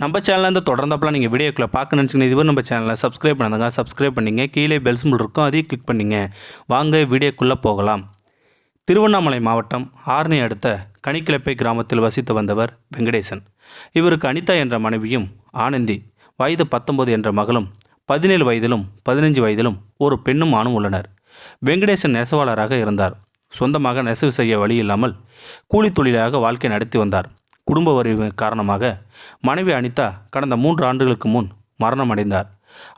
நம்ம சேனலேருந்து தொடர்ந்தப்பலாம் நீங்கள் வீடியோக்குள்ளே பார்க்க நினச்சிங்கன்னா இதுவரை நம்ம சேனலை சப்ஸ்கிரைப் பண்ணாதங்க சப்ஸ்கிரைப் பண்ணிங்க. கீழே பெல்ஸ் இருக்கும் அதையும் கிளிக் பண்ணிங்க. வாங்க வீடியோக்குள்ளே போகலாம். திருவண்ணாமலை மாவட்டம் ஆர்னி அடுத்த கனிக்கிழப்பை கிராமத்தில் வசித்து வந்தவர் வெங்கடேசன். இவருக்கு அனிதா என்ற மனைவியும் ஆனந்தி வயது பத்தொன்பது என்ற மகளும் பதினேழு வயதிலும் பதினஞ்சு வயதிலும் ஒரு பெண்ணும் ஆணும் உள்ளனர். வெங்கடேசன் நெசவாளராக இருந்தார். சொந்தமாக நெசவு செய்ய வழி இல்லாமல் கூலி தொழிலாக வாழ்க்கை நடத்தி வந்தார். குடும்ப வரி காரணமாக மனைவி அனிதா கடந்த மூன்று ஆண்டுகளுக்கு முன் மரணம் அடைந்தார்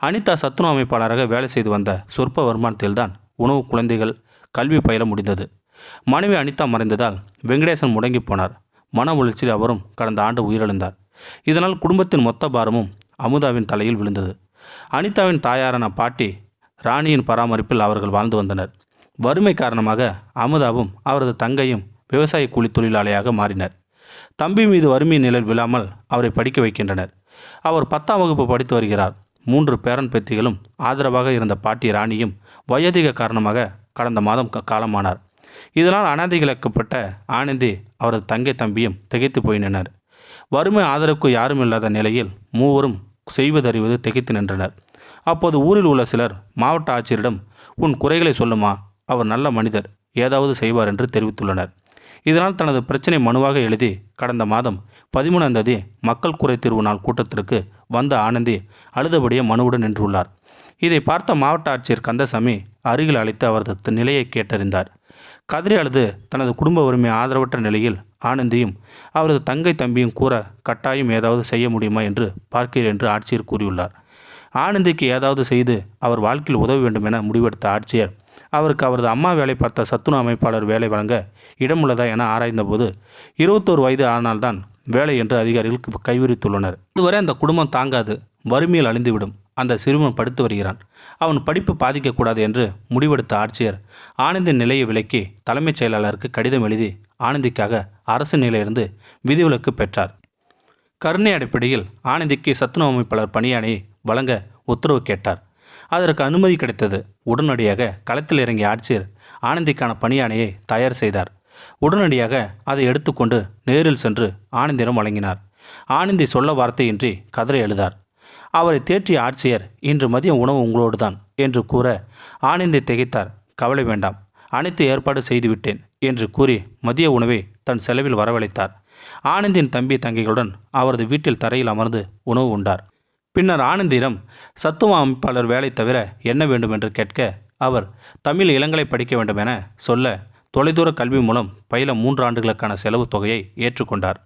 அனிதா சத்துணவு அமைப்பாளராக வேலை செய்து வந்த சொற்ப வருமானத்தில்தான் உணவு குழந்தைகள் கல்வி பயில முடிந்தது. மனைவி அனிதா மறைந்ததால் வெங்கடேசன் முடங்கி போனார். மன உளைச்சலில் அவரும் கடந்த ஆண்டு உயிரிழந்தார். இதனால் குடும்பத்தின் மொத்த பாரமும் அமுதாவின் தலையில் விழுந்தது. அனிதாவின் தாயாரான பாட்டி ராணியின் பராமரிப்பில் அவர்கள் வாழ்ந்து வந்தனர். வறுமை காரணமாக அமுதாவும் அவரது தங்கையும் விவசாய கூலி தொழிலாளியாக மாறினர். தம்பி மீது வறுமை நிழல் விழாமல் அவரை படிக்க வைக்கின்றனர். அவர் பத்தாம் வகுப்பு படித்து வருகிறார். மூன்று பேரன் பேத்திகளும் ஆதரவாக இருந்த பாட்டி ராணியும் வயதிக காரணமாக கடந்த மாதம் க- காலமானார். இதனால் அனாதைகளுக்கப்பட்ட ஆனந்தி அவரது தங்கை தம்பியும் திகைத்து போயினர். வறுமை ஆதரவுக்கு யாரும் இல்லாத நிலையில் மூவரும் செய்வதறிவது திகைத்து நின்றனர். அப்போது ஊரில் உள்ள சிலர் மாவட்ட ஆட்சியரிடம் உன் குறைகளை சொல்லுமா? அவர் நல்ல மனிதர். ஏதாவது செய்வார் என்று தெரிவித்துள்ளனர். இதனால் தனது பிரச்சனை மனுவாக எழுதி கடந்த மாதம் பதிமூணாம் தேதி மக்கள் குறை தீர்வு நாள் கூட்டத்திற்கு வந்த ஆனந்தி அழுதபடியே மனுவுடன் நின்றுள்ளார். இதை பார்த்த மாவட்ட ஆட்சியர் கந்தசாமி அருகில் அழைத்து அவரது நிலையை கேட்டறிந்தார். கதறி அழுது தனது குடும்ப உரிமை ஆதரவற்ற நிலையில் ஆனந்தியும் அவரது தங்கை தம்பியும் கூற கட்டாயம் ஏதாவது செய்ய முடியுமா என்று பார்க்கிறேன் என்று ஆட்சியர் கூறியுள்ளார். ஆனந்திக்கு ஏதாவது செய்து அவர் வாழ்க்கையில் உதவ வேண்டும் என முடிவெடுத்த ஆட்சியர் அவருக்கு அவரது அம்மா வேலை பார்த்த சத்துணவு அமைப்பாளர் வேலை வழங்க இடமுள்ளதா என ஆராய்ந்தபோது இருபத்தோரு வயது ஆனால்தான் வேலை என்று அதிகாரிகள் கைவிரித்துள்ளனர். இதுவரை அந்த குடும்பம் தாங்காது வறுமையில் அழிந்துவிடும். அந்த சிறுவன் படுத்து வருகிறான். அவன் படிப்பு பாதிக்கக்கூடாது என்று முடிவெடுத்த ஆட்சியர் ஆனந்தின் நிலையை விலக்கி தலைமைச் செயலாளருக்கு கடிதம் எழுதி ஆனந்திக்காக அரசு நிலையிலிருந்து விதிவிலக்கு பெற்றார். கருணை அடிப்படையில் ஆனந்திக்கு சத்துணவு அமைப்பாளர் பணியானை வழங்க உத்தரவு கேட்டார். அதற்கு அனுமதி கிடைத்தது. உடனடியாக களத்தில் இறங்கிய ஆட்சியர் ஆனந்திக்கான பணியானையை தயார் செய்தார். உடனடியாக அதை எடுத்துக்கொண்டு நேரில் சென்று ஆனந்திடம் வழங்கினார். ஆனந்தி சொல்ல வார்த்தையின்றி கதறி எழுதார் அவரை தேற்றிய ஆட்சியர் இன்று மதியம் உணவு உங்களோடு தான் என்று கூற ஆனந்தி திகைத்தார். கவலை வேண்டாம். அனைத்து ஏற்பாடு செய்துவிட்டேன் என்று கூறி மதிய உணவை தன் செலவில் வரவழைத்தார். ஆனந்தின் தம்பி தங்கைகளுடன் அவரது வீட்டில் தரையில் அமர்ந்து உணவு உண்டார். பின்னர் ஆனந்திடம் சத்துவ அமைப்பாளர் வேலை தவிர என்ன வேண்டும் என்று கேட்க அவர் தமிழ் இளங்கலை படிக்க வேண்டும் என சொல்ல தொலைதூர கல்வி மூலம் பயில மூன்று ஆண்டுகளுக்கான செலவு தொகையை ஏற்றுக்கொண்டார்.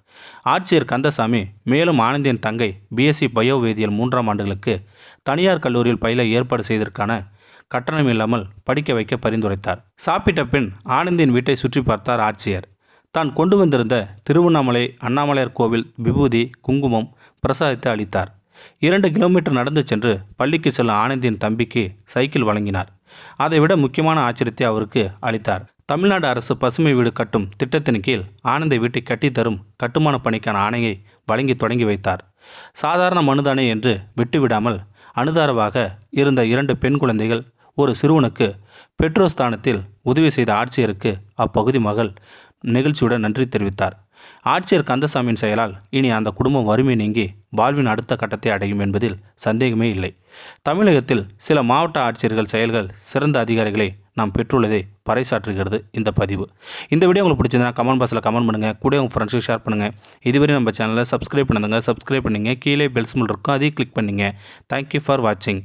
ஆட்சியர் கந்தசாமி மேலும் ஆனந்தியின் தங்கை பிஎஸ்சி பயோ வேதியியல் மூன்றாம் ஆண்டுகளுக்கு தனியார் கல்லூரியில் பயில ஏற்பாடு செய்ததற்கான கட்டணம் இல்லாமல் படிக்க வைக்க பரிந்துரைத்தார். சாப்பிட்ட பின் ஆனந்தின் வீட்டை சுற்றி பார்த்தார் ஆட்சியர். தான் கொண்டு வந்திருந்த திருவண்ணாமலை அண்ணாமலையார் கோவில் விபூதி குங்குமம் பிரசாதித்து அளித்தார். இரண்டு கிலோமீட்டர் நடந்து சென்று பள்ளிக்கு செல்லும் ஆனந்தியின் தம்பிக்கு சைக்கிள் வழங்கினார். அதைவிட முக்கியமான ஆச்சரியத்தை அவருக்கு அளித்தார். தமிழ்நாடு அரசு பசுமை வீடு கட்டும் திட்டத்தின் கீழ் ஆனந்தை வீட்டை கட்டித்தரும் கட்டுமான பணிக்கான ஆணையை வழங்கி தொடங்கி வைத்தார். சாதாரண மனுதானே என்று விட்டுவிடாமல் அனுதாரவாக இருந்த இரண்டு பெண் குழந்தைகள் ஒரு சிறுவனுக்கு பெட்ரோஸ்தானத்தில் ஸ்தானத்தில் உதவி செய்த ஆட்சியருக்கு அப்பகுதி மகள் நிகழ்ச்சியுடன் நன்றி தெரிவித்தார். ஆட்சியர் கந்தசாமியின் செயலால் இனி அந்த குடும்பம் வறுமை நீங்கி வாழ்வின் அடுத்த கட்டத்தை அடையும் என்பதில் சந்தேகமே இல்லை. தமிழகத்தில் சில மாவட்ட ஆட்சியர்கள் செயல்கள் சிறந்த அதிகாரிகளை நாம் பெற்றுள்ளதை பறைசாற்றுகிறது இந்த பதிவு. இந்த வீடியோ உங்களுக்கு பிடிச்சிருந்தா கமெண்ட் பாக்ஸில் கமெண்ட் பண்ணுங்கள் கூட உங்கள் ஃப்ரெண்ட்ஸுக்கு ஷேர் பண்ணுங்கள் இதுவரை நம்ம சேனலை சப்ஸ்கிரைப் பண்ணுங்கள் சப்ஸ்கிரைப் பண்ணிங்க. கீழே பெல்ஸ் இருக்கும். அதையும் கிளிக் பண்ணுங்கள் தேங்க்யூ ஃபார் வாட்சிங்